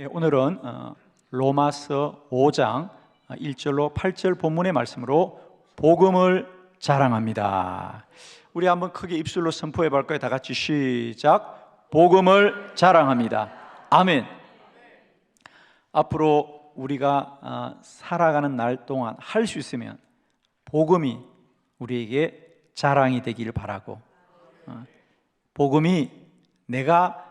예, 오늘은 어, 로마서 5장 1절로 8절 본문의 말씀으로 복음을 자랑합니다. 우리 한번 크게 입술로 선포해 볼까요? 다 같이 시작. 복음을 자랑합니다. 아멘. 앞으로 우리가 아, 살아가는 날 동안 할 수 있으면 복음이 우리에게 자랑이 되기를 바라고 어, 복음이 내가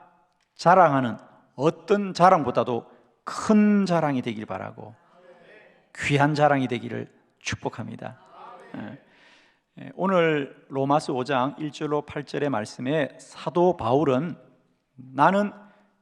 자랑하는 어떤 자랑보다도 큰 자랑이 되길 바라고 귀한 자랑이 되기를 축복합니다. 예. 예, 오늘 로마서 5장 1절로 8절의 말씀에 사도 바울은 나는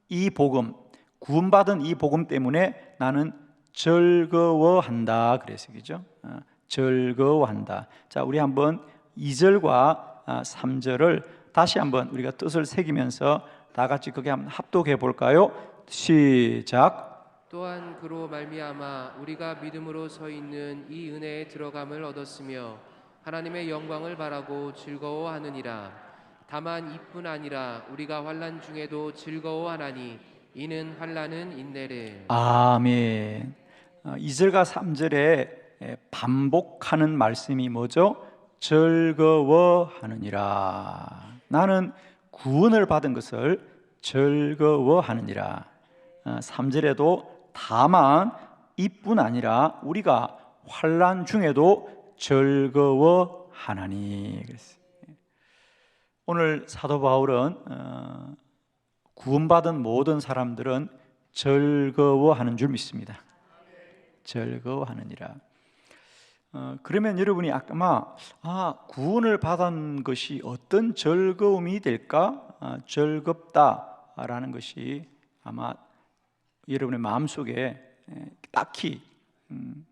이 복음 구원받은 이 복음 때문에 나는 즐거워한다 그래서 그죠? 어, 즐거워한다. 자, 우리 한번 2절과 3절을 다시 한번 우리가 뜻을 새기면서 다 같이 그게 한번 합독해 볼까요? 시작. 또한 그로 말미암아 우리가 믿음으로 서 있는 이 은혜에 들어감을 얻었으며 하나님의 영광을 바라고 즐거워하느니라 다만 이뿐 아니라 우리가 환난 중에도 즐거워하나니 이는 환난은 인내를 아멘. 어, 2절과 3절에 반복하는 말씀이 뭐죠? 즐거워하느니라. 나는 구원을 받은 것을 즐거워하느니라. 3절에도 다만 이뿐 아니라 우리가 환난 중에도 즐거워하나니. 오늘 사도 바울은 어, 구원받은 모든 사람들은 즐거워하는 줄 믿습니다. 즐거워하느니라. 어, 그러면 여러분이 아마 아 구원을 받은 것이 어떤 즐거움이 될까? 아, 즐겁다라는 것이 아마 여러분의 마음 속에 딱히 음,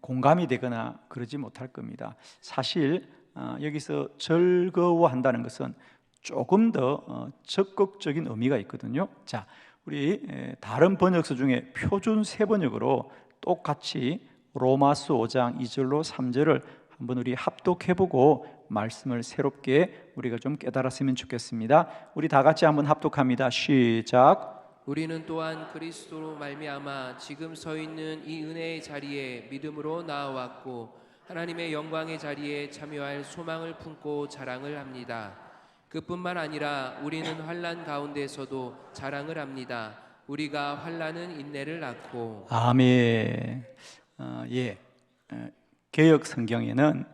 공감이 되거나 그러지 못할 겁니다. 사실 어, 여기서 즐거워한다는 것은 조금 더 어, 적극적인 의미가 있거든요. 자, 우리 다른 번역서 중에 표준 세 번역으로 똑같이 로마서 5장 2절로 3절을 한번 우리 합독해 보고 말씀을 새롭게 우리가 좀 깨달았으면 좋겠습니다. 우리 다 같이 한번 합독합니다. 시작. 우리는 또한 그리스도로 말미암아 지금 서 있는 이 은혜의 자리에 믿음으로 나아왔고 하나님의 영광의 자리에 참여할 소망을 품고 자랑을 합니다. 그뿐만 아니라 우리는 환난 가운데서도 자랑을 합니다. 우리가 환난은 인내를 낳고 아멘. 어, 예. 어, 개혁 성경에는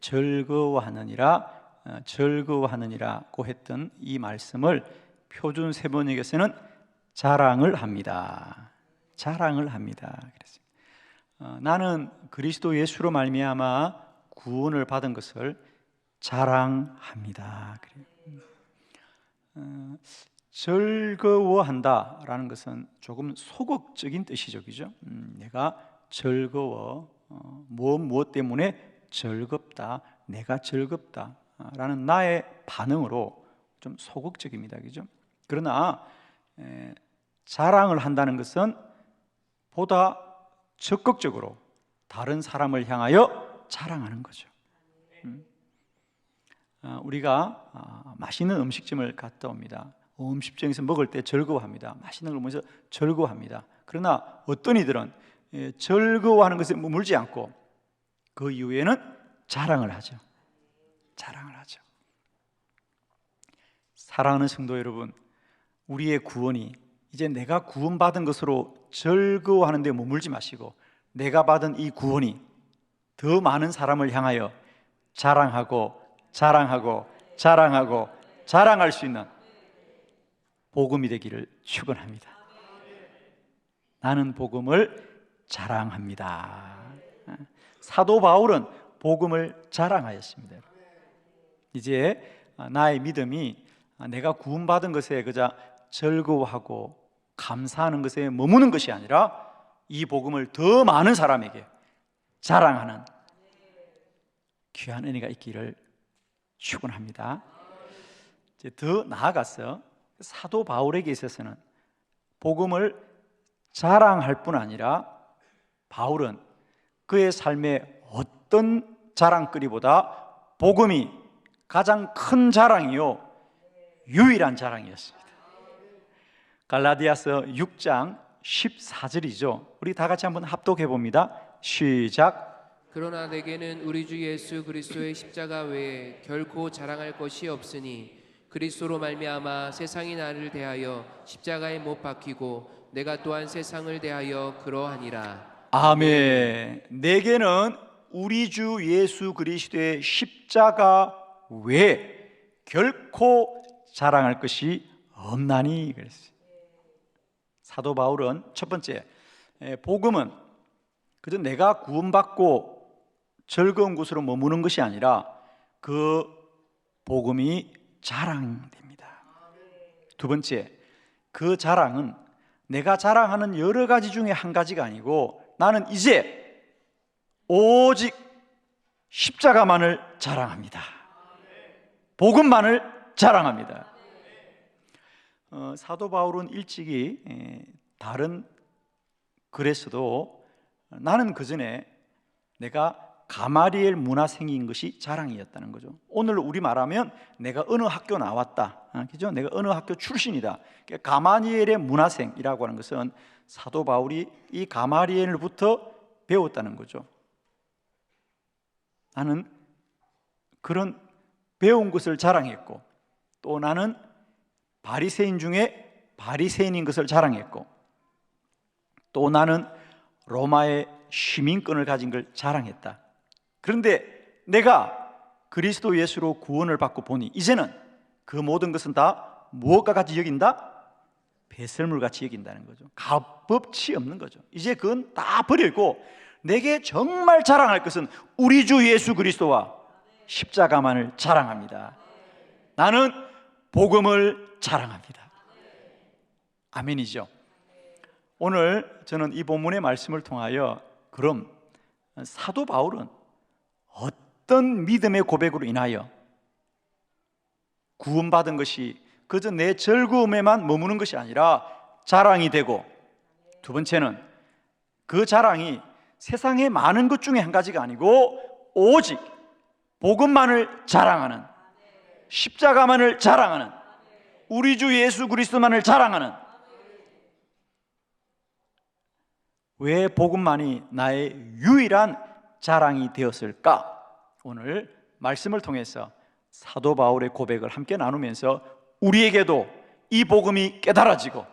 즐거워하느니라 어, 즐거워하느니라고 했던 이 말씀을 표준 세번역에서는 자랑을 합니다. 자랑을 합니다. 그랬습니다. 어, 나는 그리스도 예수로 말미암아 구원을 받은 것을 자랑합니다. 어, 즐거워한다라는 것은 조금 소극적인 뜻이죠, 그죠? 음, 내가 즐거워, 어, 무엇 무엇 때문에 즐겁다, 내가 즐겁다 라는 나의 반응으로 좀 소극적입니다, 그죠? 그러나 에, 자랑을 한다는 것은 보다 적극적으로 다른 사람을 향하여 자랑하는 거죠. 음. 아, 우리가 아, 맛있는 음식점을 갔다 옵니다. 음식점에서 먹을 때 즐거워합니다. 맛있는 걸 먹으면서 즐거워합니다. 그러나 어떤 이들은 예, 즐거워하는 것에 머물지 않고 그 이후에는 자랑을 하죠. 자랑을 하죠. 사랑하는 성도 여러분, 우리의 구원이 이제 내가 구원받은 것으로 즐거워하는 데 머물지 마시고 내가 받은 이 구원이 더 많은 사람을 향하여 자랑하고 자랑하고 자랑하고 자랑할 수 있는 복음이 되기를 축원합니다. 나는 복음을 자랑합니다. 사도 바울은 복음을 자랑하였습니다. 이제 나의 믿음이 내가 구원받은 것에 그저 즐거워하고 감사하는 것에 머무는 것이 아니라 이 복음을 더 많은 사람에게 자랑하는 귀한 은혜가 있기를 축원합니다. 이제 더 나아가서 사도 바울에게 있어서는 복음을 자랑할 뿐 아니라 바울은 그의 삶의 어떤 자랑거리보다 복음이 가장 큰 자랑이요 유일한 자랑이었습니다. 갈라디아서 6장 14절이죠. 우리 다 같이 한번 합독해 봅니다. 시작. 그러나 내게는 우리 주 예수 그리스도의 십자가 외에 결코 자랑할 것이 없으니 그리스도로 말미암아 세상이 나를 대하여 십자가에 못 박히고 내가 또한 세상을 대하여 그러하니라. 아멘. 내게는 우리 주 예수 그리스도의 십자가 외에 결코 자랑할 것이 없나니 그랬어요. 사도 바울은 첫 번째 에, 복음은 그저 내가 구원받고 즐거운 곳으로 머무는 것이 아니라 그 복음이 자랑됩니다. 두 번째 그 자랑은 내가 자랑하는 여러 가지 중에 한 가지가 아니고 나는 이제 오직 십자가만을 자랑합니다. 복음만을 자랑합니다. 어, 사도 바울은 일찍이 에, 다른 글에서도 나는 그 전에 내가 가마리엘 문화생인 것이 자랑이었다는 거죠. 오늘 우리 말하면 내가 어느 학교 나왔다, 아, 그죠? 내가 어느 학교 출신이다. 그러니까 가마리엘의 문화생이라고 하는 것은 사도 바울이 이 가마리엘부터 배웠다는 거죠. 나는 그런 배운 것을 자랑했고, 또 나는 바리새인 중에 바리새인인 것을 자랑했고, 또 나는 로마의 시민권을 가진 걸 자랑했다. 그런데 내가 그리스도 예수로 구원을 받고 보니 이제는 그 모든 것은 다 무엇과 같이 여긴다? 배설물 같이 여긴다는 거죠. 값없이 없는 거죠. 이제 그건 다 버리고 내게 정말 자랑할 것은 우리 주 예수 그리스도와 십자가만을 자랑합니다. 나는 복음을 자랑합니다. 아멘이죠. 오늘 저는 이 본문의 말씀을 통하여 그럼 사도 바울은 어떤 믿음의 고백으로 인하여 구원받은 것이 그저 내 즐거움에만 머무는 것이 아니라 자랑이 되고 두 번째는 그 자랑이 세상의 많은 것 중에 한 가지가 아니고 오직 복음만을 자랑하는 십자가만을 자랑하는 우리 주 예수 그리스도만을 자랑하는 왜 복음만이 나의 유일한 자랑이 되었을까? 오늘 말씀을 통해서 사도 바울의 고백을 함께 나누면서 우리에게도 이 복음이 깨달아지고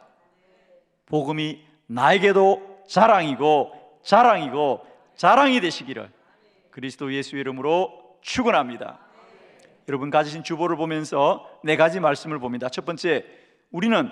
복음이 나에게도 자랑이고 자랑이고 자랑이 되시기를 그리스도 예수 이름으로 축원합니다. 여러분 가지신 주보를 보면서 네 가지 말씀을 봅니다. 첫 번째, 우리는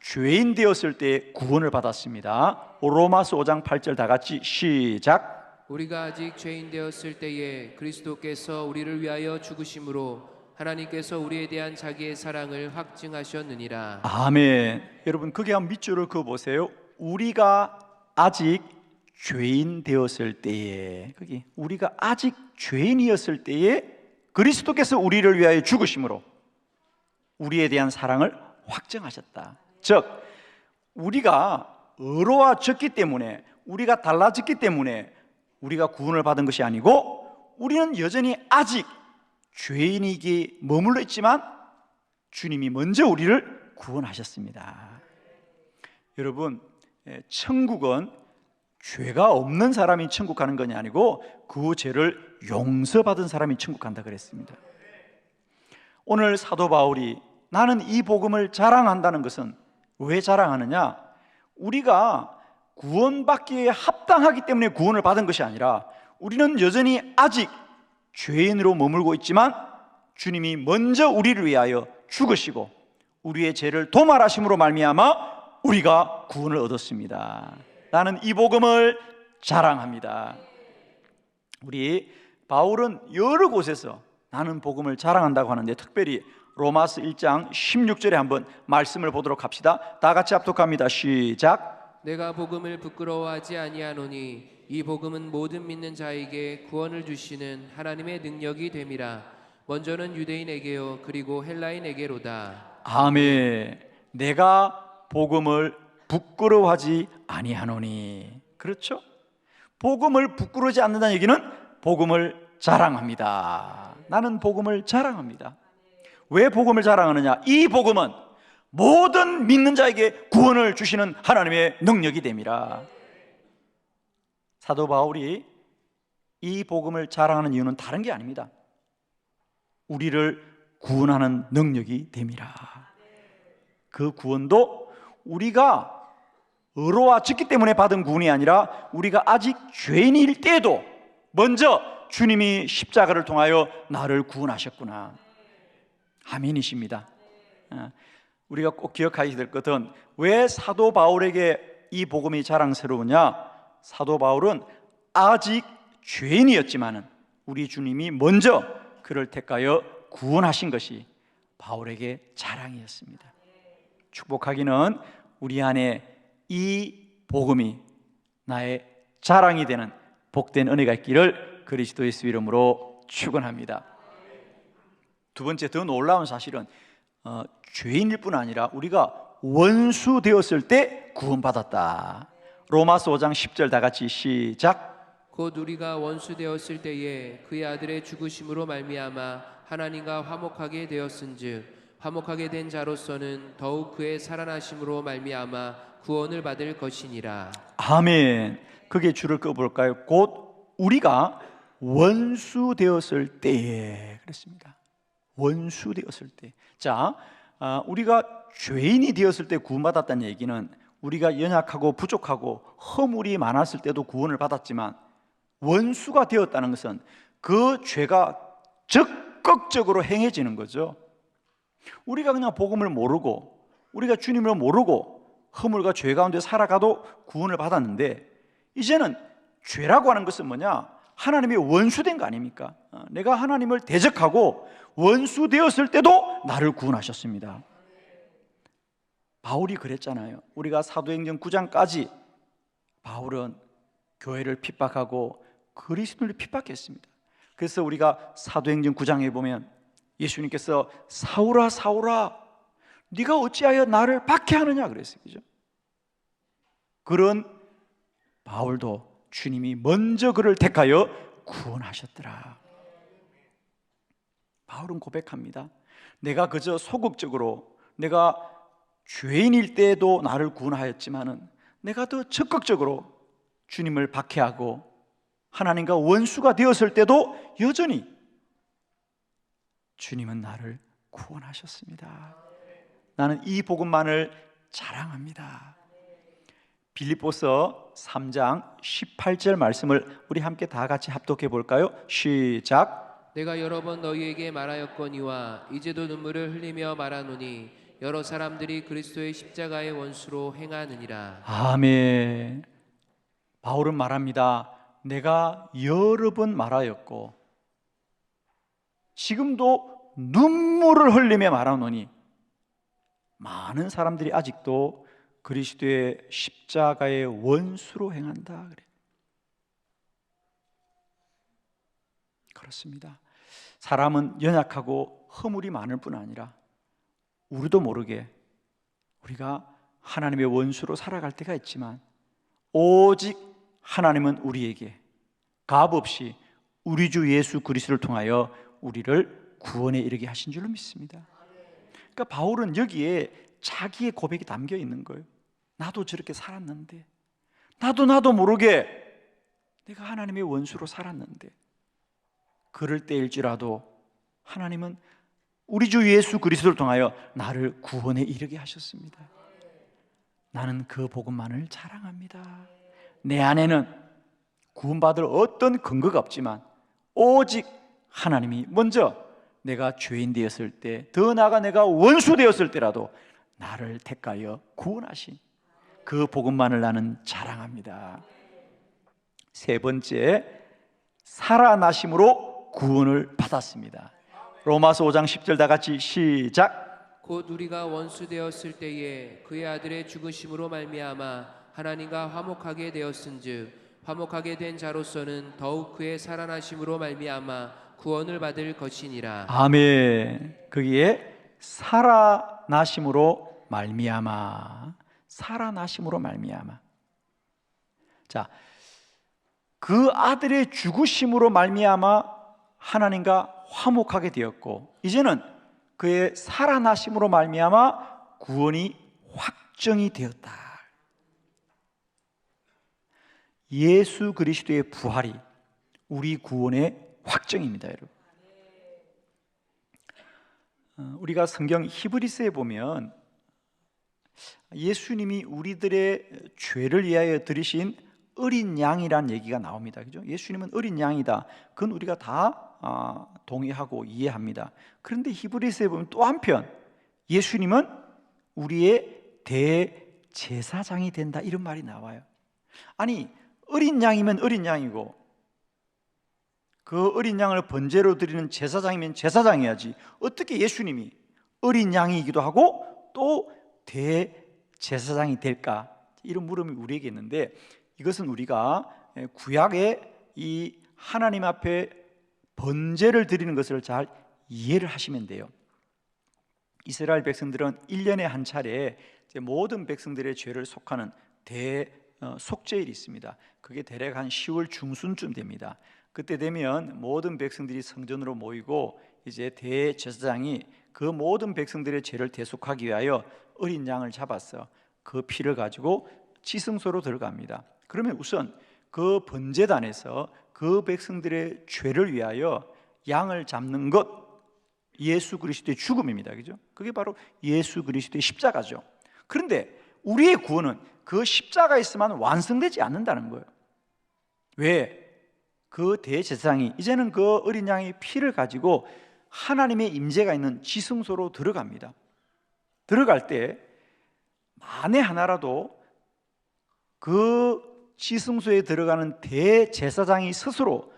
죄인 되었을 때 구원을 받았습니다. 로마서 5장 8절 다 같이 시작. 우리가 아직 죄인 되었을 때에 그리스도께서 우리를 위하여 죽으심으로 하나님께서 우리에 대한 자기의 사랑을 확증하셨느니라. 아멘. 여러분 그게 한 밑줄을 그어 보세요. 우리가 아직 죄인 되었을 때에 거기 우리가 아직 죄인이었을 때에 그리스도께서 우리를 위하여 죽으심으로 우리에 대한 사랑을 확정하셨다. 즉 우리가 의로워졌기 때문에 우리가 달라졌기 때문에 우리가 구원을 받은 것이 아니고 우리는 여전히 아직 죄인이기 머물러 있지만 주님이 먼저 우리를 구원하셨습니다. 여러분, 예, 천국은 죄가 없는 사람이 천국 가는 것이 아니고 그 죄를 용서받은 사람이 천국 간다 그랬습니다. 오늘 사도 바울이 나는 이 복음을 자랑한다는 것은 왜 자랑하느냐? 우리가 구원받기에 합당하기 때문에 구원을 받은 것이 아니라 우리는 여전히 아직 죄인으로 머물고 있지만 주님이 먼저 우리를 위하여 죽으시고 우리의 죄를 도말하심으로 말미암아 우리가 구원을 얻었습니다. 나는 이 복음을 자랑합니다. 우리 바울은 여러 곳에서 나는 복음을 자랑한다고 하는데 특별히 로마서 1장 16절에 한번 말씀을 보도록 합시다. 다 같이 합독합니다. 시작. 내가 복음을 부끄러워하지 아니하노니 이 복음은 모든 믿는 자에게 구원을 주시는 하나님의 능력이 됨이라 먼저는 유대인에게요 그리고 헬라인에게로다 아멘. 내가 복음을 부끄러워하지 아니하노니. 그렇죠? 복음을 부끄러워하지 않는다는 얘기는 복음을 자랑합니다. 나는 복음을 자랑합니다. 왜 복음을 자랑하느냐? 이 복음은 모든 믿는 자에게 구원을 주시는 하나님의 능력이 됨이라. 사도 바울이 이 복음을 자랑하는 이유는 다른 게 아닙니다. 우리를 구원하는 능력이 됨이라. 그 구원도 우리가 의로워졌기 때문에 받은 구원이 아니라 우리가 아직 죄인일 때에도 먼저 주님이 십자가를 통하여 나를 구원하셨구나. 아멘이십니다. 어, 우리가 꼭 기억하셔야 될 것은 왜 사도 바울에게 이 복음이 자랑스러우냐? 사도 바울은 아직 죄인이었지만은 우리 주님이 먼저 그를 택하여 구원하신 것이 바울에게 자랑이었습니다. 축복하기는 우리 안에 이 복음이 나의 자랑이 되는 복된 은혜가 있기를 그리스도 예수 이름으로 축원합니다. 두 번째 더 놀라운 사실은 어, 죄인일 뿐 아니라 우리가 원수 되었을 때 구원받았다. 로마서 5장 10절 다 같이 시작. 곧 우리가 원수 되었을 때에 그의 아들의 죽으심으로 말미암아 하나님과 화목하게 되었은즉 화목하게 된 자로서는 더욱 그의 살아나심으로 말미암아 구원을 받을 것이니라. 아멘. 그게 줄을 꺼볼까요? 곧 우리가 원수 되었을 때에 그랬습니다. 원수 되었을 때. 자, 아, 우리가 죄인이 되었을 때 구원받았다는 얘기는 우리가 연약하고 부족하고 허물이 많았을 때도 구원을 받았지만 원수가 되었다는 것은 그 죄가 적극적으로 행해지는 거죠. 우리가 그냥 복음을 모르고 우리가 주님을 모르고 허물과 죄 가운데 살아가도 구원을 받았는데 이제는 죄라고 하는 것은 뭐냐? 하나님의 원수된 거 아닙니까? 어, 내가 하나님을 대적하고 원수 되었을 때도 나를 구원하셨습니다. 바울이 그랬잖아요. 우리가 사도행전 9장까지 바울은 교회를 핍박하고 그리스도를 핍박했습니다. 그래서 우리가 사도행전 9장에 보면 예수님께서 사울아 사울아 네가 어찌하여 나를 박해하느냐 그랬어요. 그죠? 그런 바울도 주님이 먼저 그를 택하여 구원하셨더라. 바울은 고백합니다. 내가 그저 소극적으로 내가 죄인일 때에도 나를 구원하였지만은 내가 더 적극적으로 주님을 박해하고 하나님과 원수가 되었을 때도 여전히 주님은 나를 구원하셨습니다. 나는 이 복음만을 자랑합니다. 빌립보서 3장 18절 말씀을 우리 함께 다 같이 합독해 볼까요? 시작. 내가 여러 번 너희에게 말하였거니와 이제도 눈물을 흘리며 말하노니 여러 사람들이 그리스도의 십자가의 원수로 행하느니라. 아멘. 바울은 말합니다. 내가 여러 번 말하였고 지금도 눈물을 흘리며 말하노니 많은 사람들이 아직도 그리스도의 십자가의 원수로 행한다 그래. 그렇습니다. 사람은 연약하고 허물이 많을 뿐 아니라 우리도 모르게 우리가 하나님의 원수로 살아갈 때가 있지만 오직 하나님은 우리에게 값없이 우리 주 예수 그리스도를 통하여 우리를 구원에 이르게 하신 줄로 믿습니다. 그러니까 바울은 여기에 자기의 고백이 담겨 있는 거예요. 나도 저렇게 살았는데, 나도 나도 모르게 내가 하나님의 원수로 살았는데, 그럴 때일지라도 하나님은 우리 주 예수 그리스도를 통하여 나를 구원에 이르게 하셨습니다. 나는 그 복음만을 자랑합니다. 내 안에는 구원받을 어떤 근거가 없지만 오직 하나님이 먼저 내가 죄인 되었을 때, 더 나아가 내가 원수 되었을 때라도 나를 택하여 구원하신 그 복음만을 나는 자랑합니다. 세 번째, 살아나심으로 구원을 받았습니다. 로마서 5장 10절 다 같이 시작. 곧 우리가 원수 되었을 때에 그의 아들의 죽으심으로 말미암아 하나님과 화목하게 되었은즉 화목하게 된 자로서는 더욱 그의 살아나심으로 말미암아 구원을 받을 것이니라. 아멘. 거기에 살아나심으로 말미암아 살아나심으로 말미암아. 자, 그 아들의 죽으심으로 말미암아 하나님과 화목하게 되었고 이제는 그의 살아나심으로 말미암아 구원이 확정이 되었다. 예수 그리스도의 부활이 우리 구원의 확정입니다, 여러분. 어, 우리가 성경 히브리스에 보면 예수님이 우리들의 죄를 위하여 들으신 어린 양이란 얘기가 나옵니다. 그죠? 예수님은 어린 양이다. 그건 우리가 다 아, 동의하고 이해합니다. 그런데 히브리스에 보면 또 한편 예수님은 우리의 대제사장이 된다 이런 말이 나와요. 아니 어린 양이면 어린 양이고 그 어린 양을 번제로 드리는 제사장이면 제사장이야지 어떻게 예수님이 어린 양이기도 하고 또 대제사장이 될까 이런 물음이 우리에게 있는데 이것은 우리가 구약의 이 하나님 앞에 번제를 드리는 것을 잘 이해를 하시면 돼요. 이스라엘 백성들은 1년에 한 차례 모든 백성들의 죄를 속하는 대 어, 속죄일이 있습니다. 그게 대략 한 10월 중순쯤 됩니다. 그때 되면 모든 백성들이 성전으로 모이고 이제 대제사장이 그 모든 백성들의 죄를 대속하기 위하여 어린 양을 잡았어. 그 피를 가지고 지성소로 들어갑니다. 그러면 우선 그 번제단에서 그 백성들의 죄를 위하여 양을 잡는 것 예수 그리스도의 죽음입니다. 그죠? 그게 바로 예수 그리스도의 십자가죠. 그런데 우리의 구원은 그 십자가에 있으면 완성되지 않는다는 거예요. 왜? 그 대제사장이 이제는 그 어린 양의 피를 가지고 하나님의 임재가 있는 지성소로 들어갑니다. 들어갈 때 만에 하나라도 그 지성소에 들어가는 대제사장이 스스로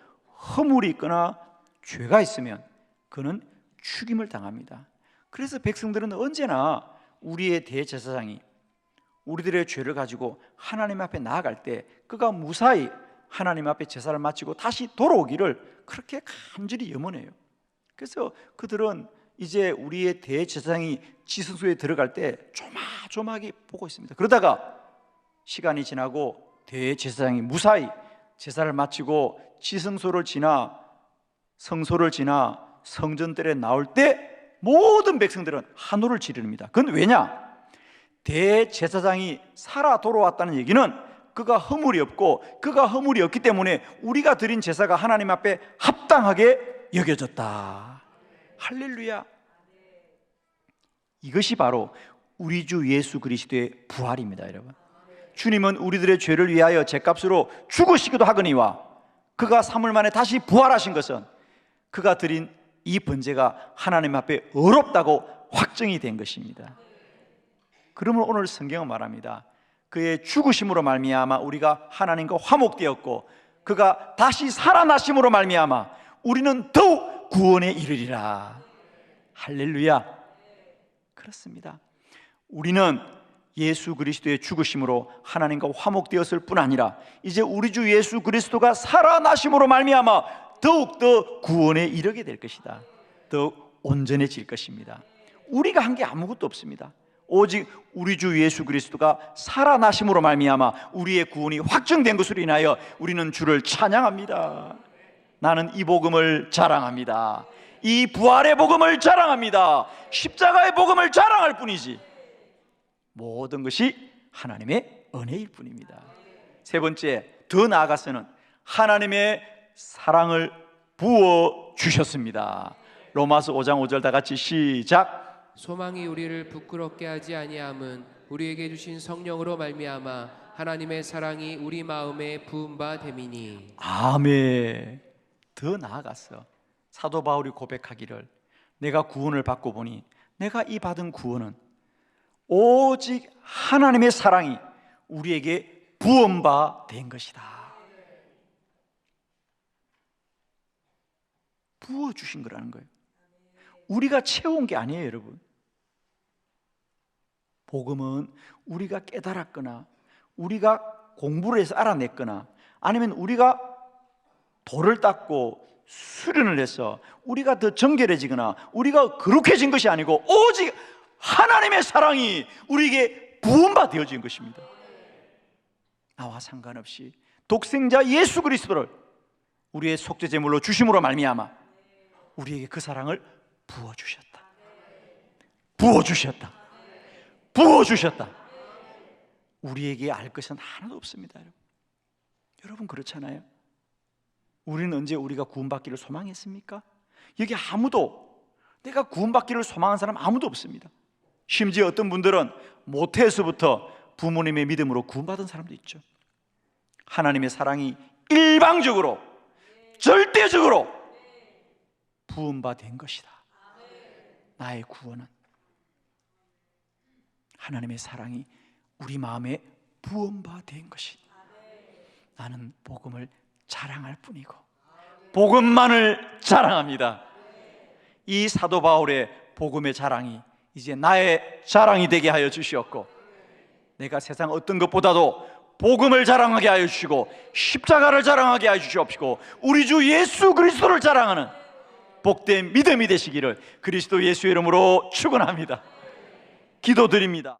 허물이 있거나 죄가 있으면 그는 죽임을 당합니다. 그래서 백성들은 언제나 우리의 대제사장이 우리들의 죄를 가지고 하나님 앞에 나아갈 때 그가 무사히 하나님 앞에 제사를 마치고 다시 돌아오기를 그렇게 간절히 염원해요. 그래서 그들은 이제 우리의 대제사장이 지성소에 들어갈 때 조마조마하게 보고 있습니다. 그러다가 시간이 지나고 대제사장이 무사히 제사를 마치고 지성소를 지나 성소를 지나 성전들에 나올 때 모든 백성들은 한호를 지르입니다. 그건 왜냐? 대제사장이 살아 돌아왔다는 얘기는 그가 허물이 없고 그가 허물이 없기 때문에 우리가 드린 제사가 하나님 앞에 합당하게 여겨졌다. 할렐루야. 이것이 바로 우리 주 예수 그리스도의 부활입니다, 여러분. 주님은 우리들의 죄를 위하여 죄값으로 죽으시기도 하거니와 그가 3일 만에 다시 부활하신 것은 그가 드린 이 번제가 하나님 앞에 어렵다고 확정이 된 것입니다. 그러면 오늘 성경은 말합니다. 그의 죽으심으로 말미암아 우리가 하나님과 화목되었고 그가 다시 살아나심으로 말미암아 우리는 더욱 구원에 이르리라. 할렐루야. 그렇습니다. 우리는 예수 그리스도의 죽으심으로 하나님과 화목되었을 뿐 아니라 이제 우리 주 예수 그리스도가 살아나심으로 말미암아 더욱 더 구원에 이르게 될 것이다. 더욱 온전해질 것입니다. 우리가 한 게 아무것도 없습니다. 오직 우리 주 예수 그리스도가 살아나심으로 말미암아 우리의 구원이 확정된 것으로 인하여 우리는 주를 찬양합니다. 나는 이 복음을 자랑합니다. 이 부활의 복음을 자랑합니다. 십자가의 복음을 자랑할 뿐이지. 모든 것이 하나님의 은혜일 뿐입니다. 세 번째, 더 나아가서는 하나님의 사랑을 부어 주셨습니다. 로마서 5장 5절 다 같이 시작. 소망이 우리를 부끄럽게 하지 아니함은 우리에게 주신 성령으로 말미암아 하나님의 사랑이 우리 마음에 부은 바 됨이니 아멘. 더 나아갔어. 사도 바울이 고백하기를 내가 구원을 받고 보니 내가 이 받은 구원은 오직 하나님의 사랑이 우리에게 부은 바된 것이다. 부어 주신 거라는 거예요. 우리가 채운 게 아니에요, 여러분. 복음은 우리가 깨달았거나 우리가 공부를 해서 알아냈거나 아니면 우리가 돌을 닦고 수련을 해서 우리가 더 정결해지거나 우리가 거룩해진 것이 아니고 오직 하나님의 사랑이 우리에게 부음바 되어진 것입니다. 나와 상관없이 독생자 예수 그리스도를 우리의 속죄 제물로 주심으로 말미암아 우리에게 그 사랑을 부어 주셨다. 부어 주셨다. 부어 주셨다. 우리에게 알 것은 하나도 없습니다. 여러분. 여러분 그렇잖아요. 우리는 언제 우리가 구원받기를 소망했습니까? 여기 아무도 내가 구원받기를 소망한 사람 아무도 없습니다. 심지어 어떤 분들은 모태에서부터 부모님의 믿음으로 구원받은 사람도 있죠. 하나님의 사랑이 일방적으로 절대적으로 부원받은 것이다. 나의 구원은 하나님의 사랑이 우리 마음에 부원받은 것이다. 나는 복음을 자랑할 뿐이고 복음만을 자랑합니다. 이 사도 바울의 복음의 자랑이 이제 나의 자랑이 되게 하여 주시었고 내가 세상 어떤 것보다도 복음을 자랑하게 하여 주시고 십자가를 자랑하게 하여 주시옵시고 우리 주 예수 그리스도를 자랑하는 복된 믿음이 되시기를 그리스도 예수의 이름으로 축원합니다. 기도드립니다.